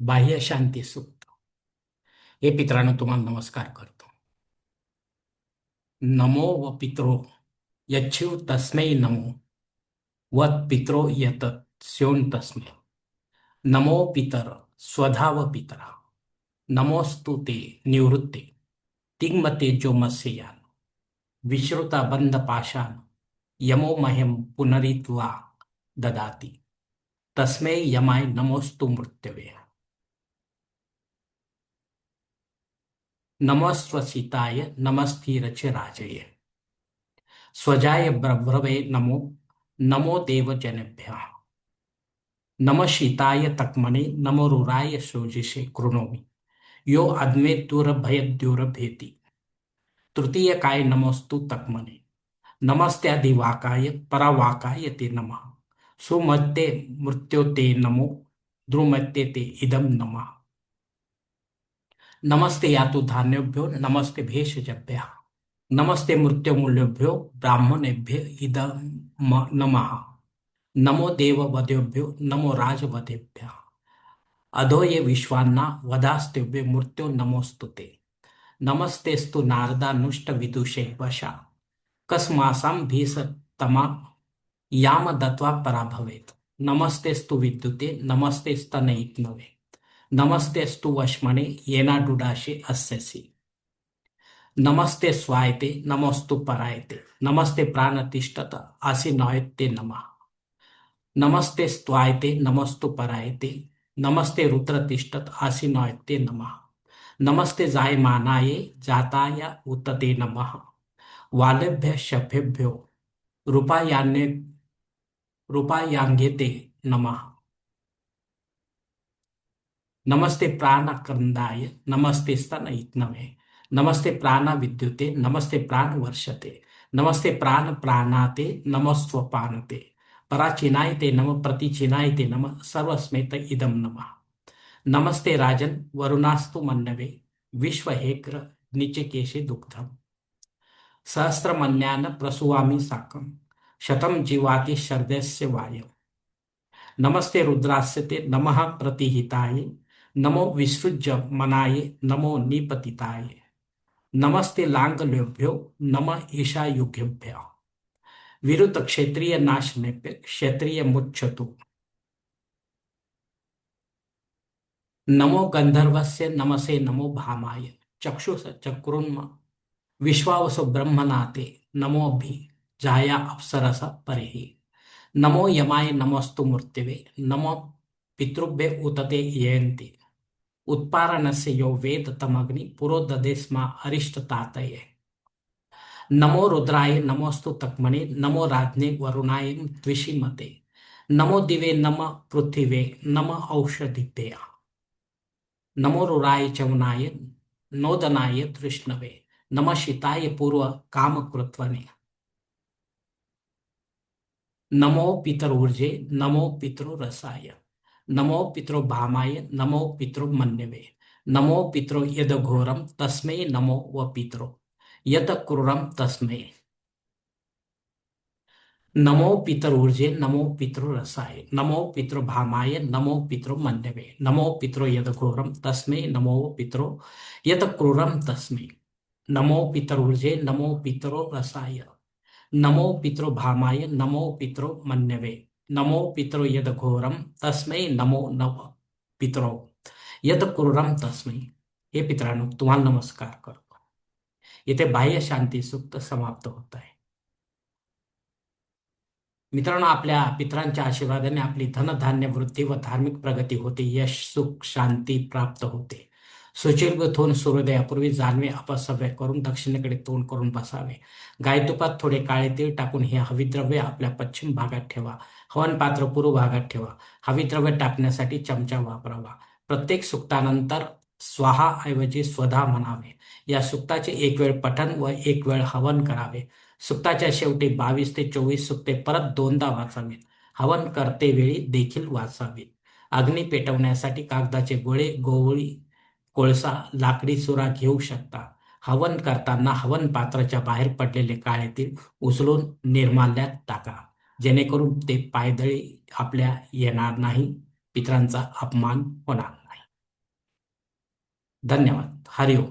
बाह्य शांती सुक्त हे पित्रांनो तुम्हाला नमस्कार करतो. नमो व पित्रो यच्छिव तस्मै नमो. व पित्रो यत स्योन तस्मै. नमो पितर स्वधा व पितरा. नमोस्तु ते निवृत्ते. तिग्मते जो मत्स्यान विश्रुता बंद पाशान यमो महेम पुनरित्वा ददाती. तस्मै यमाय नमोस्तु मृत्यवे नमस्वसिताय नमस्तीरच राजये। स्वजाय ब्रव्रवे नमो नमो देवजनेभ्यः नम शीताय तक्मने, नमो रुराय शोजिषे कृणोमि। यो अद्मे भेति। तृतीय काय नमोस्तु तक्मने। नमस्त्यादिवाकाय परावाकाय ते नमः। सुमत्ते मृत्यो ते नमो ध्रुमत्ते ते इदम नमः। नमस्ते यातु धान्योभ्यो, नमस्ते भेषजभ्य। नमस्ते मृत्युमूल्योभ्यो, ब्राह्मणेभ्य इदम नमः। नमो देववदेभ्यो, नमो राजवदेभ्य। अधो ये विश्वान्ना, वदास्तेभ्य, मृत्यो नमोस्तुते नमस्तेस्तु नारदानुष्ट विदुषे, वशा। कस्मासाम भीसतमा याम दत्वा पराभवेत। नमस्तेस्तु विद्युते नमस्ते स्तनयित्नवे नमस्तेस्तु वश्मने येना डुडाशे अस्यसि नमस्ते स्वायते, नमस्तु परायते। नमस्ते प्राणतिष्ठत, आसि नयते नमः। नमस्ते स्वायते, नमस्तु परायते। नमस्ते रुद्रतिष्ठत, आसि नयते नमः। नमस्ते जायमानाय, जाताय उत्तते नमः। वालेभ्य शफेभ्यो रूपायान्य रूपायांगेते नमः। नमस्ते प्राणकंदाय नमस्ते स्तन इत्नवे नमस्ते प्राण विद्युते, नमस्ते प्राण वर्षते, नमस्ते प्राण प्राणाते नमस्व पानते पराचिनायते नम, प्रतिचिनायते नम, सर्वस्मेत इदम नम। नमस्ते राजन, वरुणास्तु मन्नवे, विश्वहेक्र, निचकेशे दुग्धम। सहस्रमन्यान प्रसुवामी साकम। शतम जीवाति शर्दस्य वाय नमस्ते रुद्रास्य ते नमः, प्रतिहिताय। नमो विसृज्य मनाये, नमो निपतिताय। नमस्ते लांगल्योभ्यो नम ईशायुग्यभ्य विरुद्ध क्षेत्रीय नाश नाशने क्षेत्रीय मुच्छतु। नमो गंधर्वस्य, नमसे नमो भामाय। चक्षुष चक्रुन्म, विश्वावसो ब्रह्मनाते नमो भी जाया अप्सरस परे। नमो यमाय नमस्तु मूर्तिवे, नमो पितृभ्य उतते यंती उत्पारणस्य यो वेद तमग्नि पुरोदधे स्म तातये नमो रुद्राय नमोस्तु तक्मणे नमो राज्ञे वरुणाय द्विषिमते नमो दिवे नम पृथिवे नम औषधिभ्य नमो रुराय चवनाय नोदनाय तृष्णवे नम शिताय पूर्व कामकृत्वने नमो पितृर्जे नमो पितृरसाय नमो पितरो भामाय नमो पितरो मन्यवे नमो पितरो यद घोरम तस्मै नमो व पितरो यद क्रूरम तस्मै नमो पितर ऊर्जे नमो पितरो रसाय नमो पितरो भामाय नमो पितरो मन्यवे नमो पितरो यद घोरम तस्मै नमो पितरो यद क्रूरम तस्मै नमो पितर ऊर्जे नमो पितरो रसाय नमो पितरो भामाय नमो पितृ मन्यवे नमो पितरो यद घोरम तस्मै नमो नव पितरो। यद क्रूरम तस्मै। हे पित्रांनो तुम्हाला नमस्कार करतो. येथे बाह्य शांती सुक्त समाप्त होत आहे. मित्रांनो आपल्या पित्रांच्या आशीर्वादाने आपली धनधान्य वृद्धी व धार्मिक प्रगती होते. यश सुख शांती प्राप्त होते. सुचिर्ग थोन सूर्योदयापूर्वी जानवे अपसव्य करून दक्षिणेकडे तोंड करून बसावे. गायतुपात थोडे काळे तीळ टाकून हे हविद्रव्य आपल्या पश्चिम भागात ठेवा. हवन पात्र पूर्व भागात ठेवा. हविद्रव्य टाकण्यासाठी चमचा वापरावा. प्रत्येक सुक्तानंतर स्वाहा ऐवजी स्वधा म्हणावे. या सुक्ताचे एक वेळ पठन व एक वेळ हवन करावे. सुक्ताच्या शेवटी बावीस ते चोवीस सुक्ते परत दोनदा वाचावेत. हवन करते वेळी देखील वाचावेत. अग्नी पेटवण्यासाठी कागदाचे गोळे गोवळी कोळसा लाकडी चुरा घेऊ शकता. हवन करताना हवन पात्राच्या बाहेर पडलेले काळेतील उचलून निर्माल्यात टाका. जेणेकरून ते पायदळी आपल्या येणार नाही. पित्रांचा अपमान होणार नाही. धन्यवाद. हरिओम.